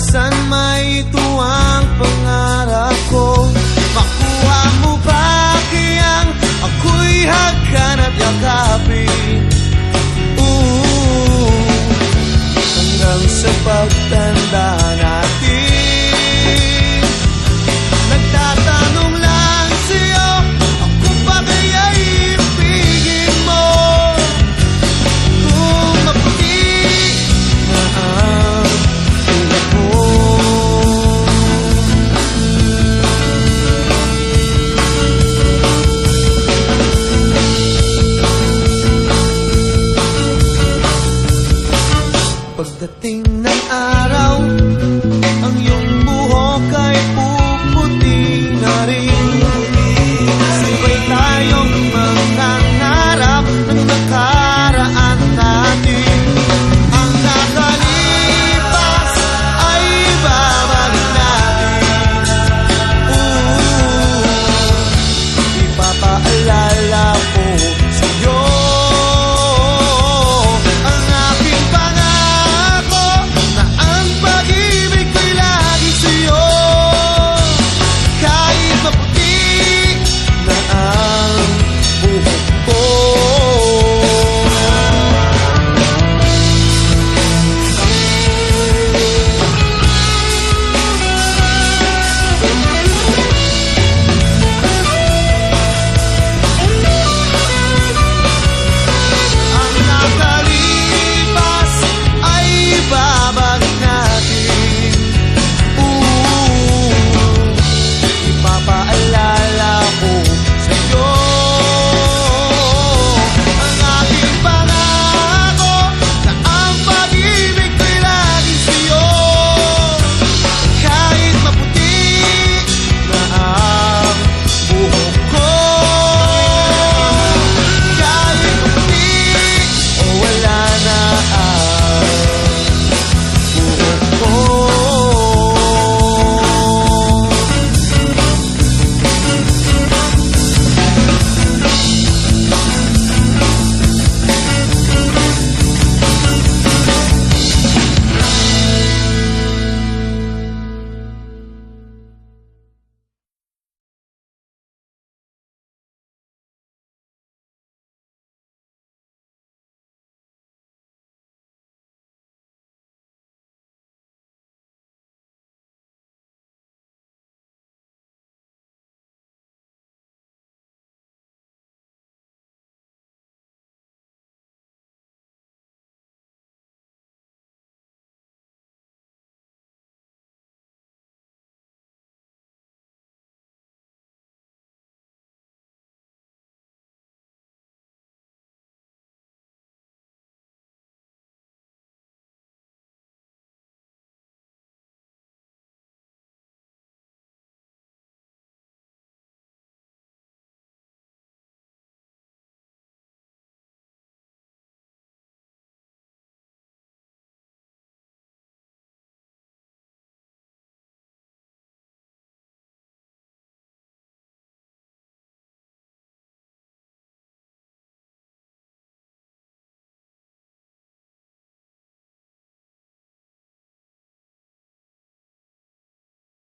Maranasan may tuwang pangarap ko Makuha mo ba kayang ako'y hagan at yakapin? Ooh, hanggang sa pagtanong